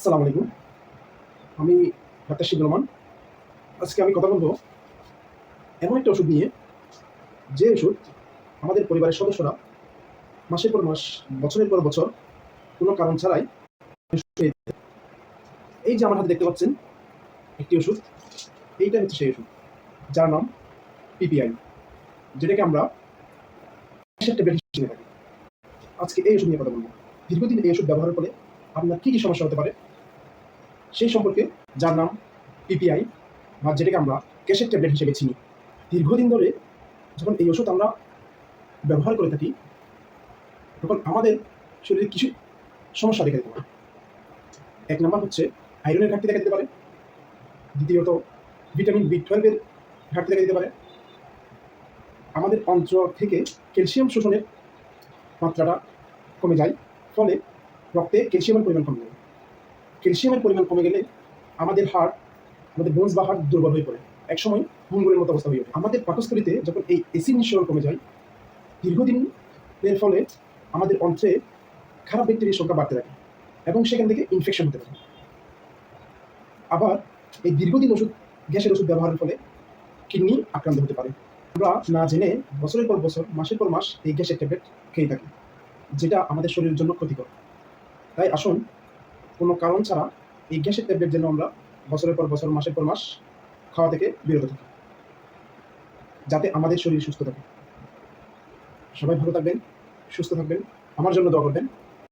আসসালামু আলাইকুম। আমি ডাক্তার শিবুর রহমান। আজকে আমি কথা বলব এমন একটা ওষুধ নিয়ে। যে ওষুধ আমাদের পরিবারের সদস্যরা মাসের পর মাস, বছরের পর বছর কোনো কারণ ছাড়াই এই যে আমার হাতে দেখতে পাচ্ছেন একটি ওষুধ, এইটা হচ্ছে সেই ওষুধ, যার নাম পিপিআই, যেটাকে আমরা থাকি। আজকে এই ওষুধ নিয়ে কথা বলব। দীর্ঘদিন এই ওষুধ ব্যবহারের ফলে আপনার কী কী সমস্যা হতে পারে সেই সম্পর্কে যার নাম পিপিআই, বা যেটাকে আমরা ক্যাশের ট্যাবলেট হিসেবে চিনি। দীর্ঘদিন ধরে যখন এই ওষুধ আমরা ব্যবহার করে থাকি, তখন আমাদের শরীরে কিছু সমস্যা দেখা দিতে পারে। এক নম্বর হচ্ছে আয়রনের ঘাটতি দেখা দিতে পারে। দ্বিতীয়ত, ভিটামিন বি টুয়েলভের ঘাটতি দেখা দিতে পারে। আমাদের অঞ্চল থেকে ক্যালসিয়াম শোষণের মাত্রাটা কমে যায়, ফলে রক্তে ক্যালসিয়ামের পরিমাণ কমে যায়। ক্যালসিয়ামের পরিমাণ কমে গেলে আমাদের হাড়, আমাদের বোনস বা হাড় দুর্বল হয়ে পড়ে। একসময় ভঙ্গুরের মতো অবস্থা হয়ে ওঠে। আমাদের পাকস্থলিতে যখন এই এসিড নিঃসরণ কমে যায় দীর্ঘদিনের ফলে আমাদের অন্ত্রে খারাপ ব্যাকটেরিয়ার সংখ্যা বাড়তে থাকে এবং সেখান থেকে ইনফেকশন হতে পারে আবার এই দীর্ঘদিন ওষুধ, গ্যাসের ওষুধ ব্যবহারের ফলে কিডনি আক্রান্ত হতে পারে। আমরা না জেনে বছরের পর বছর, মাসের পর মাস এই গ্যাসের ট্যাবলেট খেয়ে থাকি, যেটা আমাদের শরীরের জন্য ক্ষতিকর। তাই আসুন কোনো কারণ ছাড়া এই গ্যাসের ট্যাবলেট যেন আমরা বছরের পর বছর, মাসের পর মাস খাওয়া থেকে বিরত থাকি। যাতে আমাদের শরীর সুস্থ থাকে। সবাই ভালো থাকবেন, সুস্থ থাকবেন। আমার জন্য দোয়া করবেন।